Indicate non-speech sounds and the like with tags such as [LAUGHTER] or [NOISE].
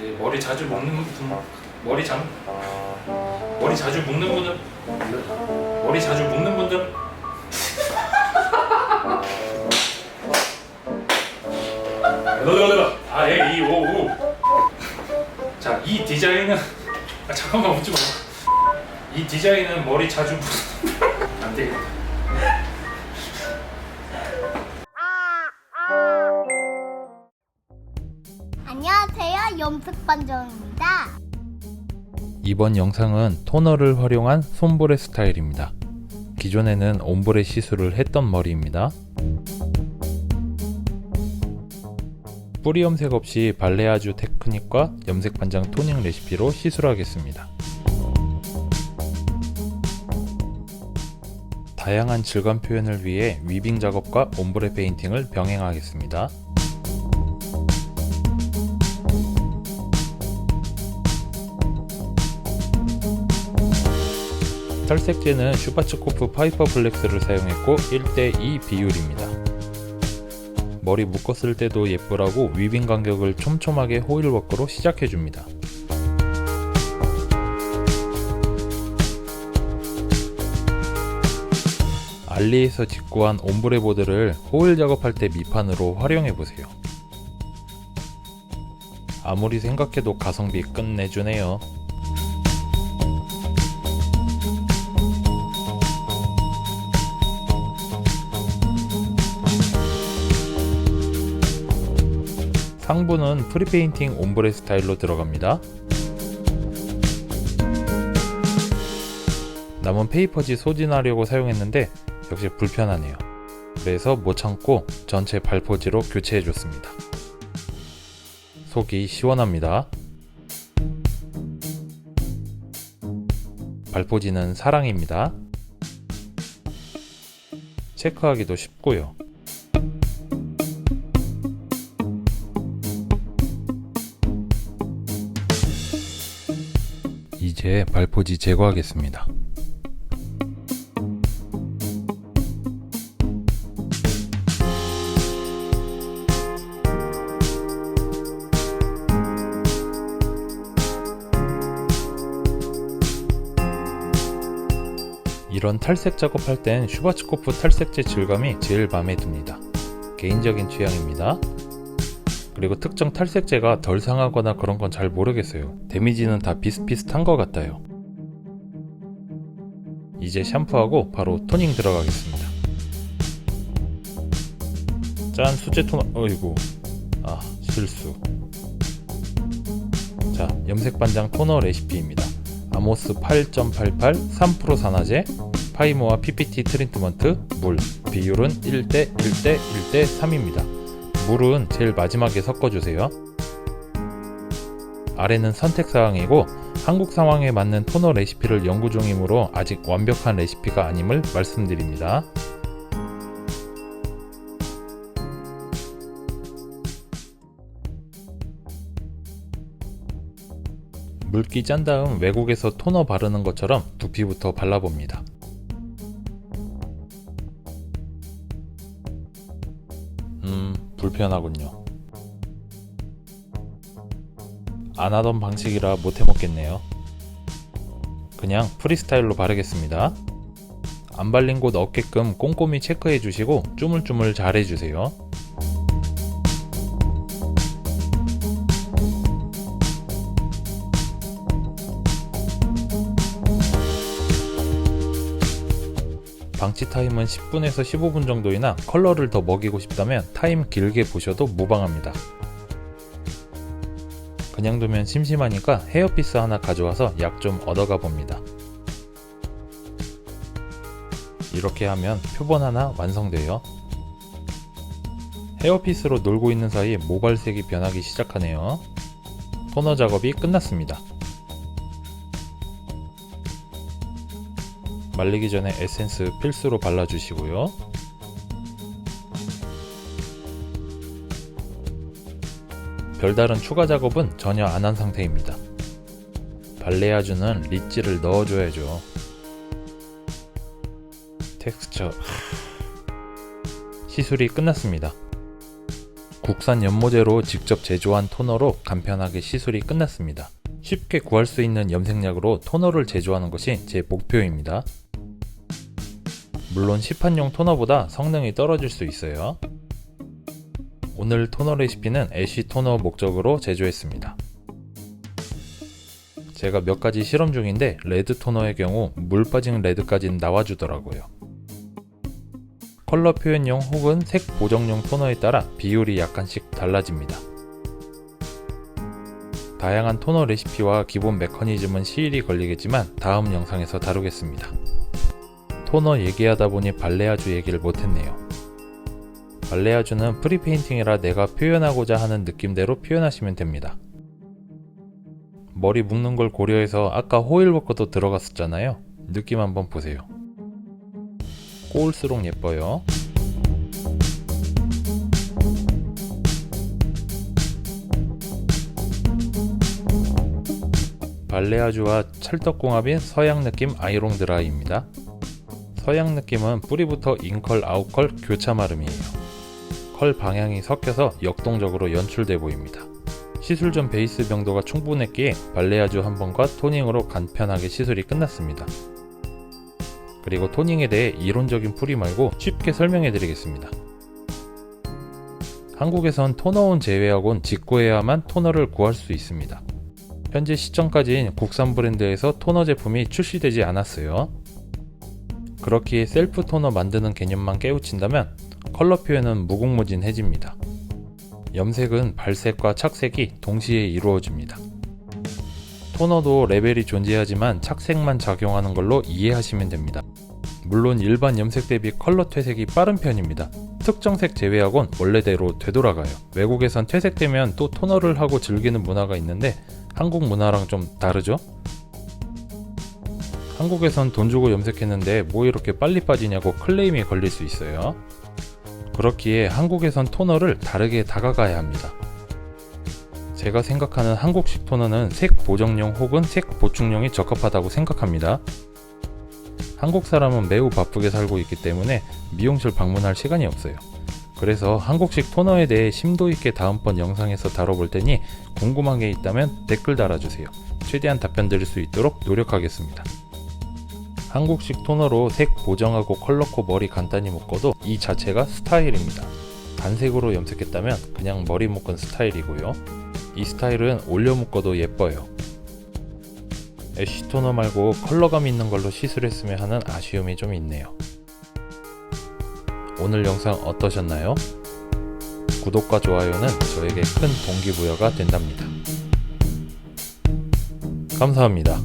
네, 머리 자주 묶는 분, 머리 장 머리 자주 묶는 분들? 머리 자주 묶는 분들? 아예 이오 오. 자, 이 디자인은 [LAUGHS] 아, 잠깐만 웃지 마. 이 디자인은 머리 자주 안 되겠다. 염색반정입니다. 이번 영상은 토너를 활용한 솜브레 스타일입니다. 기존에는 옴브레 시술을 했던 머리입니다. 뿌리 염색 없이 발레아주 테크닉과 염색 반장 토닝 레시피로 시술하겠습니다. 다양한 질감 표현을 위해 위빙 작업과 옴브레 페인팅을 병행하겠습니다. 탈색제는 슈바츠코프 파이퍼 블랙스를 사용했고 1대2 비율입니다. 머리 묶었을 때도 예쁘라고 위빙 간격을 촘촘하게 호일 워크로 시작해줍니다. 알리에서 직구한 옴브레 보드를 호일 작업할 때 밑판으로 활용해보세요. 아무리 생각해도 가성비 끝내주네요. 상부는 프리페인팅 옴브레 스타일로 들어갑니다. 남은 페이퍼지 소진하려고 사용했는데 역시 불편하네요. 그래서 못 참고 전체 발포지로 교체해줬습니다. 속이 시원합니다. 발포지는 사랑입니다. 체크하기도 쉽고요. 이제 발포지 제거하겠습니다. 이런 탈색 작업할 땐 슈바츠코프 탈색제 질감이 제일 마음에 듭니다. 개인적인 취향입니다. 그리고 특정 탈색제가 덜 상하거나 그런 건 잘 모르겠어요. 데미지는 다 비슷비슷한 것 같아요. 이제 샴푸하고 바로 토닝 들어가겠습니다. 짠 수제 토너 어이구 아 실수 자 염색 반장 토너 레시피입니다. 아모스 8.88 3% 산화제 파이모와 PPT 트리트먼트 물 비율은 1대 1대 1대 3입니다. 물은 제일 마지막에 섞어주세요. 아래는 선택사항이고 한국 상황에 맞는 토너 레시피를 연구 중이므로 아직 완벽한 레시피가 아님을 말씀드립니다. 물기 짠 다음 외국에서 토너 바르는 것처럼 두피부터 발라봅니다. 음, 불편하군요. 안 하던 방식이라 못해 먹겠네요. 그냥 프리스타일로 바르겠습니다. 안 발린 곳 없게끔 꼼꼼히 체크해 주시고 쭈물쭈물 잘 해주세요. 방치 타임은 10분에서 15분 정도이나 컬러를 더 먹이고 싶다면 타임 길게 보셔도 무방합니다. 그냥 두면 심심하니까 헤어피스 하나 가져와서 약 좀 얻어가 봅니다. 이렇게 하면 표본 하나 완성돼요. 헤어피스로 놀고 있는 사이 모발색이 변하기 시작하네요. 토너 작업이 끝났습니다. 말리기 전에 에센스 필수로 발라주시고요. 별다른 추가 작업은 전혀 안 한 상태입니다. 발레아주는 리찌를 넣어줘야죠. 텍스처 시술이 끝났습니다. 국산 연모제로 직접 제조한 토너로 간편하게 시술이 끝났습니다. 쉽게 구할 수 있는 염색약으로 토너를 제조하는 것이 제 목표입니다. 물론 시판용 토너보다 성능이 떨어질 수 있어요. 오늘 토너 레시피는 애쉬 토너 목적으로 제조했습니다. 제가 몇 가지 실험 중인데 레드 토너의 경우 물 빠진 레드까지는 나와주더라고요. 컬러 표현용 혹은 색 보정용 토너에 따라 비율이 약간씩 달라집니다. 다양한 토너 레시피와 기본 메커니즘은 시일이 걸리겠지만 다음 영상에서 다루겠습니다. 토너 얘기하다 보니 발레아주 얘기를 못했네요. 발레아주는 프리페인팅이라 내가 표현하고자 하는 느낌대로 표현하시면 됩니다. 머리 묶는 걸 고려해서 아까 호일워커도 들어갔었잖아요. 느낌 한번 보세요. 꼬울수록 예뻐요. 발레아주와 찰떡궁합인 서양 느낌 아이롱 드라이입니다. 서양 느낌은 뿌리부터 인컬 아웃컬 교차 마름이에요. 컬 방향이 섞여서 역동적으로 연출돼 보입니다. 시술 전 베이스 명도가 충분했기에 발레아주 한 번과 토닝으로 간편하게 시술이 끝났습니다. 그리고 토닝에 대해 이론적인 풀이 말고 쉽게 설명해 드리겠습니다. 한국에선 토너온 제외하곤 직구해야만 토너를 구할 수 있습니다. 현재 시점까지는 국산 브랜드에서 토너 제품이 출시되지 않았어요. 그렇기에 셀프 토너 만드는 개념만 깨우친다면 컬러 표현은 무궁무진해집니다. 염색은 발색과 착색이 동시에 이루어집니다. 토너도 레벨이 존재하지만 착색만 작용하는 걸로 이해하시면 됩니다. 물론 일반 염색 대비 컬러 퇴색이 빠른 편입니다. 특정 색 제외하곤 원래대로 되돌아가요. 외국에선 퇴색되면 또 토너를 하고 즐기는 문화가 있는데 한국 문화랑 좀 다르죠? 한국에선 돈 주고 염색했는데 뭐 이렇게 빨리 빠지냐고 클레임이 걸릴 수 있어요. 그렇기에 한국에선 토너를 다르게 다가가야 합니다. 제가 생각하는 한국식 토너는 색 보정용 혹은 색 보충용이 적합하다고 생각합니다. 한국 사람은 매우 바쁘게 살고 있기 때문에 미용실 방문할 시간이 없어요. 그래서 한국식 토너에 대해 심도 있게 다음번 영상에서 다뤄볼 테니 궁금한 게 있다면 댓글 달아주세요. 최대한 답변 드릴 수 있도록 노력하겠습니다. 한국식 토너로 색 보정하고 컬러코 머리 간단히 묶어도 이 자체가 스타일입니다. 단색으로 염색했다면 그냥 머리 묶은 스타일이고요. 이 스타일은 올려 묶어도 예뻐요. 애쉬 토너 말고 컬러감 있는 걸로 시술했으면 하는 아쉬움이 좀 있네요. 오늘 영상 어떠셨나요? 구독과 좋아요는 저에게 큰 동기부여가 된답니다. 감사합니다.